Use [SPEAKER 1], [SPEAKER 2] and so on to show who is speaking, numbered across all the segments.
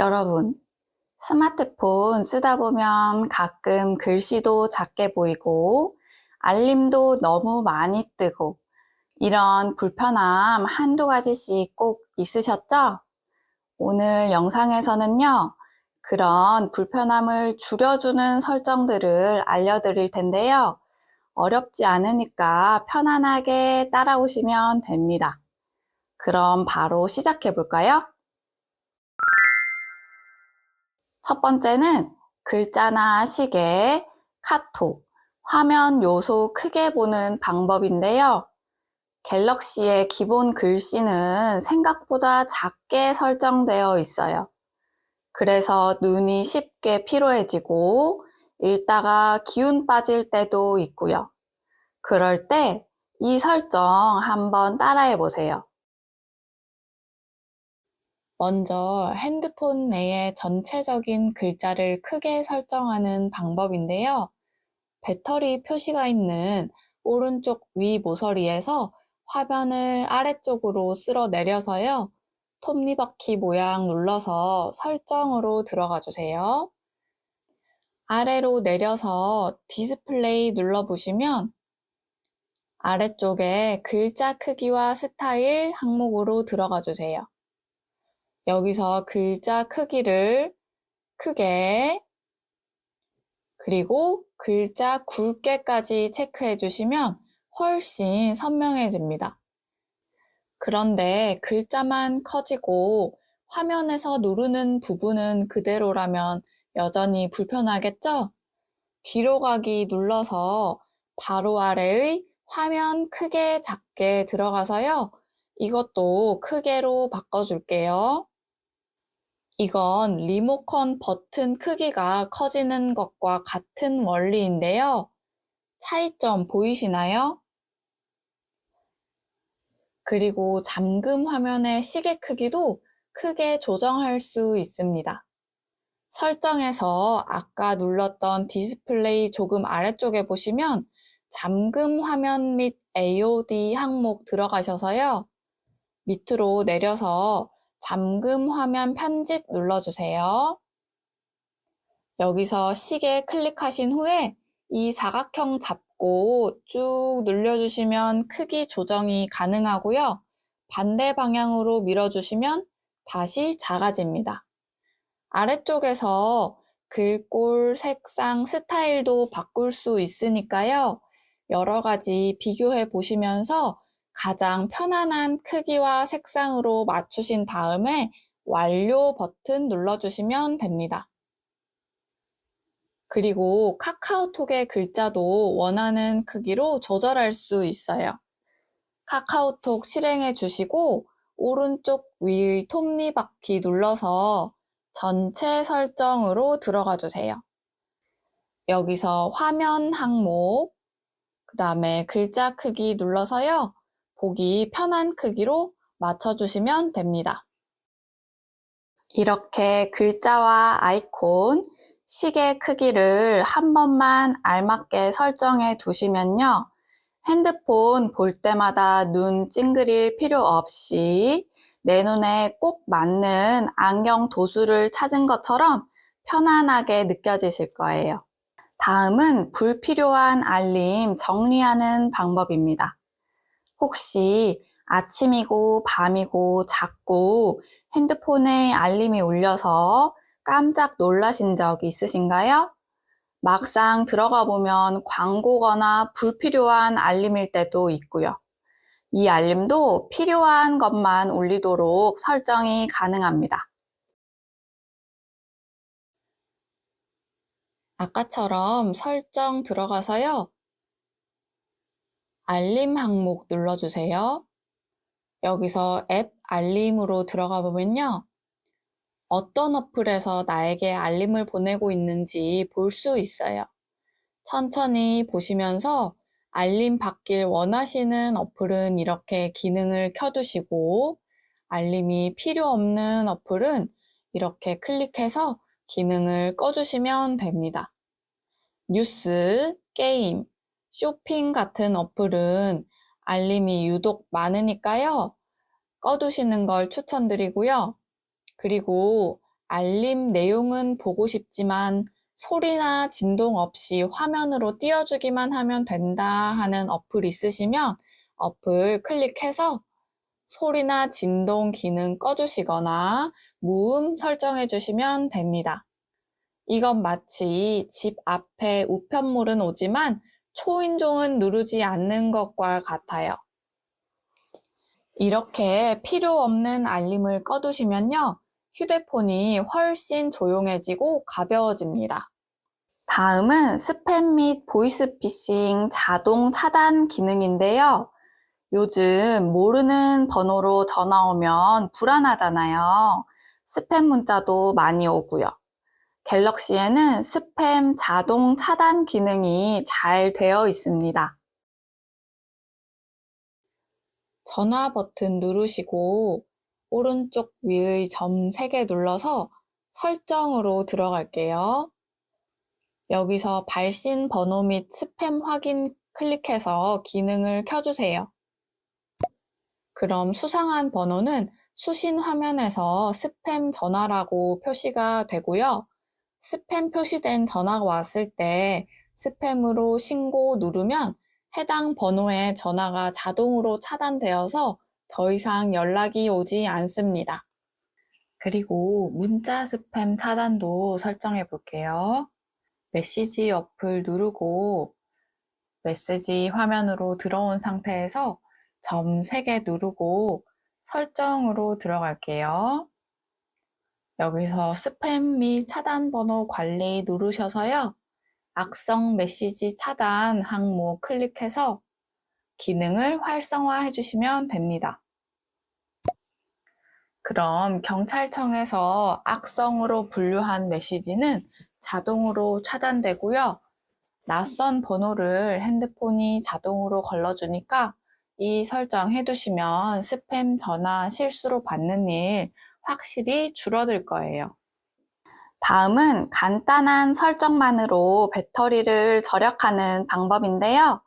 [SPEAKER 1] 여러분, 스마트폰 쓰다 보면 가끔 글씨도 작게 보이고 알림도 너무 많이 뜨고 이런 불편함 한두 가지씩 꼭 있으셨죠? 오늘 영상에서는요, 그런 불편함을 줄여주는 설정들을 알려드릴 텐데요. 어렵지 않으니까 편안하게 따라오시면 됩니다. 그럼 바로 시작해 볼까요? 첫 번째는 글자나 시계, 카톡, 화면 요소 크게 보는 방법인데요. 갤럭시의 기본 글씨는 생각보다 작게 설정되어 있어요. 그래서 눈이 쉽게 피로해지고 읽다가 기운 빠질 때도 있고요. 그럴 때 이 설정 한번 따라해 보세요. 먼저 핸드폰 내의 전체적인 글자를 크게 설정하는 방법인데요. 배터리 표시가 있는 오른쪽 위 모서리에서 화면을 아래쪽으로 쓸어 내려서요. 톱니바퀴 모양 눌러서 설정으로 들어가 주세요. 아래로 내려서 디스플레이 눌러보시면 아래쪽에 글자 크기와 스타일 항목으로 들어가 주세요. 여기서 글자 크기를 크게 그리고 글자 굵게까지 체크해 주시면 훨씬 선명해집니다. 그런데 글자만 커지고 화면에서 누르는 부분은 그대로라면 여전히 불편하겠죠? 뒤로 가기 눌러서 바로 아래의 화면 크게 작게 들어가서요. 이것도 크게로 바꿔줄게요. 이건 리모컨 버튼 크기가 커지는 것과 같은 원리인데요. 차이점 보이시나요? 그리고 잠금 화면의 시계 크기도 크게 조정할 수 있습니다. 설정에서 아까 눌렀던 디스플레이 조금 아래쪽에 보시면 잠금 화면 및 AOD 항목 들어가셔서요. 밑으로 내려서 잠금 화면 편집 눌러주세요. 여기서 시계 클릭하신 후에 이 사각형 잡고 쭉 눌려주시면 크기 조정이 가능하고요. 반대 방향으로 밀어주시면 다시 작아집니다. 아래쪽에서 글꼴, 색상, 스타일도 바꿀 수 있으니까요. 여러 가지 비교해 보시면서 가장 편안한 크기와 색상으로 맞추신 다음에 완료 버튼 눌러주시면 됩니다. 그리고 카카오톡의 글자도 원하는 크기로 조절할 수 있어요. 카카오톡 실행해 주시고 오른쪽 위의 톱니바퀴 눌러서 전체 설정으로 들어가 주세요. 여기서 화면 항목, 그 다음에 글자 크기 눌러서요. 보기 편한 크기로 맞춰주시면 됩니다. 이렇게 글자와 아이콘, 시계 크기를 한 번만 알맞게 설정해 두시면요. 핸드폰 볼 때마다 눈 찡그릴 필요 없이 내 눈에 꼭 맞는 안경 도수를 찾은 것처럼 편안하게 느껴지실 거예요. 다음은 불필요한 알림 정리하는 방법입니다. 혹시 아침이고 밤이고 자꾸 핸드폰에 알림이 울려서 깜짝 놀라신 적 있으신가요? 막상 들어가 보면 광고거나 불필요한 알림일 때도 있고요. 이 알림도 필요한 것만 울리도록 설정이 가능합니다. 아까처럼 설정 들어가서요. 알림 항목 눌러주세요. 여기서 앱 알림으로 들어가 보면요. 어떤 어플에서 나에게 알림을 보내고 있는지 볼 수 있어요. 천천히 보시면서 알림 받길 원하시는 어플은 이렇게 기능을 켜두시고 알림이 필요 없는 어플은 이렇게 클릭해서 기능을 꺼주시면 됩니다. 뉴스, 게임, 쇼핑 같은 어플은 알림이 유독 많으니까요. 꺼두시는 걸 추천드리고요. 그리고 알림 내용은 보고 싶지만 소리나 진동 없이 화면으로 띄워주기만 하면 된다 하는 어플 있으시면 어플 클릭해서 소리나 진동 기능 꺼주시거나 무음 설정해 주시면 됩니다. 이건 마치 집 앞에 우편물은 오지만 초인종은 누르지 않는 것과 같아요. 이렇게 필요 없는 알림을 꺼두시면요. 휴대폰이 훨씬 조용해지고 가벼워집니다. 다음은 스팸 및 보이스피싱 자동 차단 기능인데요. 요즘 모르는 번호로 전화 오면 불안하잖아요. 스팸 문자도 많이 오고요. 갤럭시에는 스팸 자동 차단 기능이 잘 되어 있습니다. 전화 버튼 누르시고 오른쪽 위의 점 3개 눌러서 설정으로 들어갈게요. 여기서 발신 번호 및 스팸 확인 클릭해서 기능을 켜주세요. 그럼 수상한 번호는 수신 화면에서 스팸 전화라고 표시가 되고요. 스팸 표시된 전화가 왔을 때 스팸으로 신고 누르면 해당 번호의 전화가 자동으로 차단되어서 더 이상 연락이 오지 않습니다. 그리고 문자 스팸 차단도 설정해 볼게요. 메시지 어플 누르고 메시지 화면으로 들어온 상태에서 점 3개 누르고 설정으로 들어갈게요. 여기서 스팸 및 차단 번호 관리 누르셔서요. 악성 메시지 차단 항목 클릭해서 기능을 활성화해 주시면 됩니다. 그럼 경찰청에서 악성으로 분류한 메시지는 자동으로 차단되고요. 낯선 번호를 핸드폰이 자동으로 걸러주니까 이 설정 해두시면 스팸 전화 실수로 받는 일 확실히 줄어들 거예요. 다음은 간단한 설정만으로 배터리를 절약하는 방법인데요.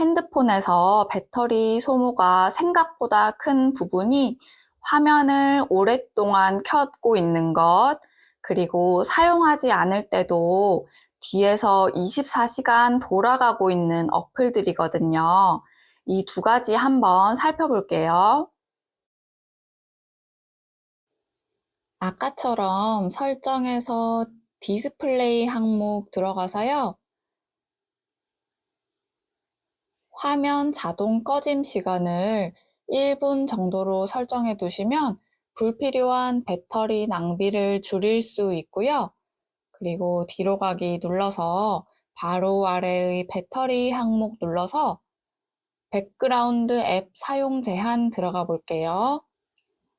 [SPEAKER 1] 핸드폰에서 배터리 소모가 생각보다 큰 부분이 화면을 오랫동안 켜고 있는 것, 그리고 사용하지 않을 때도 뒤에서 24시간 돌아가고 있는 어플들이거든요. 이 두 가지 한번 살펴볼게요. 아까처럼 설정에서 디스플레이 항목 들어가서요. 화면 자동 꺼짐 시간을 1분 정도로 설정해 두시면 불필요한 배터리 낭비를 줄일 수 있고요. 그리고 뒤로 가기 눌러서 바로 아래의 배터리 항목 눌러서 백그라운드 앱 사용 제한 들어가 볼게요.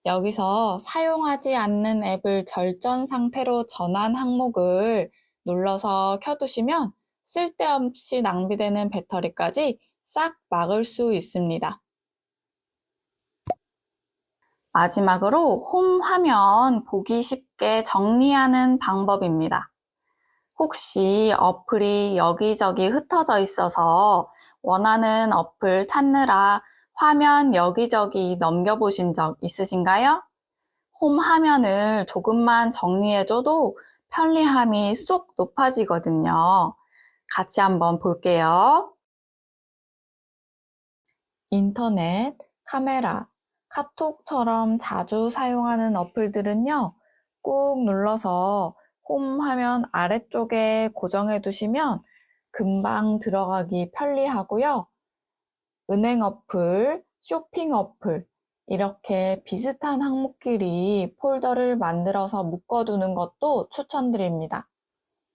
[SPEAKER 1] 여기서 사용하지 않는 앱을 절전 상태로 전환 항목을 눌러서 켜두시면 쓸데없이 낭비되는 배터리까지 싹 막을 수 있습니다. 마지막으로 홈 화면 보기 쉽게 정리하는 방법입니다. 혹시 어플이 여기저기 흩어져 있어서 원하는 어플 찾느라 화면 여기저기 넘겨보신 적 있으신가요? 홈 화면을 조금만 정리해줘도 편리함이 쏙 높아지거든요. 같이 한번 볼게요. 인터넷, 카메라, 카톡처럼 자주 사용하는 어플들은요, 꾹 눌러서 홈 화면 아래쪽에 고정해 두시면 금방 들어가기 편리하고요. 은행 어플, 쇼핑 어플, 이렇게 비슷한 항목끼리 폴더를 만들어서 묶어두는 것도 추천드립니다.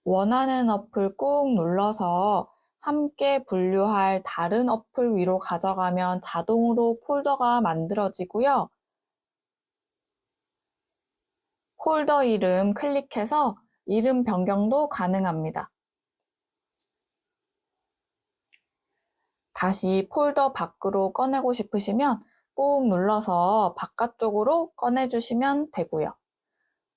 [SPEAKER 1] 원하는 어플 꾹 눌러서 함께 분류할 다른 어플 위로 가져가면 자동으로 폴더가 만들어지고요. 폴더 이름 클릭해서 이름 변경도 가능합니다. 다시 폴더 밖으로 꺼내고 싶으시면 꾹 눌러서 바깥쪽으로 꺼내주시면 되고요.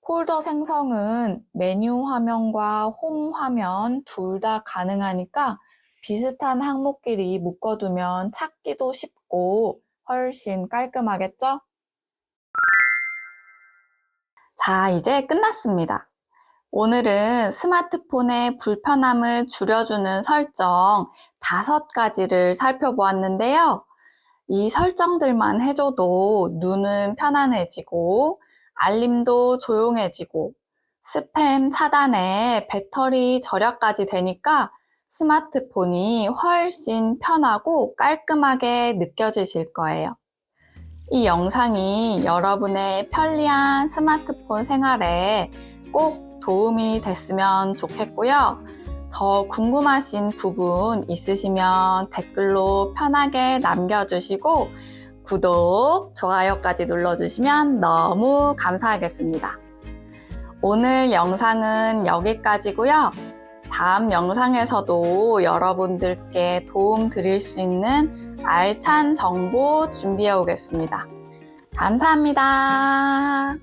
[SPEAKER 1] 폴더 생성은 메뉴 화면과 홈 화면 둘 다 가능하니까 비슷한 항목끼리 묶어두면 찾기도 쉽고 훨씬 깔끔하겠죠? 자, 이제 끝났습니다. 오늘은 스마트폰의 불편함을 줄여주는 설정 다섯 가지를 살펴보았는데요. 이 설정들만 해줘도 눈은 편안해지고, 알림도 조용해지고, 스팸 차단에 배터리 절약까지 되니까 스마트폰이 훨씬 편하고 깔끔하게 느껴지실 거예요. 이 영상이 여러분의 편리한 스마트폰 생활에 꼭 도움이 됐으면 좋겠고요. 더 궁금하신 부분 있으시면 댓글로 편하게 남겨주시고 구독, 좋아요까지 눌러주시면 너무 감사하겠습니다. 오늘 영상은 여기까지고요. 다음 영상에서도 여러분들께 도움 드릴 수 있는 알찬 정보 준비해 오겠습니다. 감사합니다.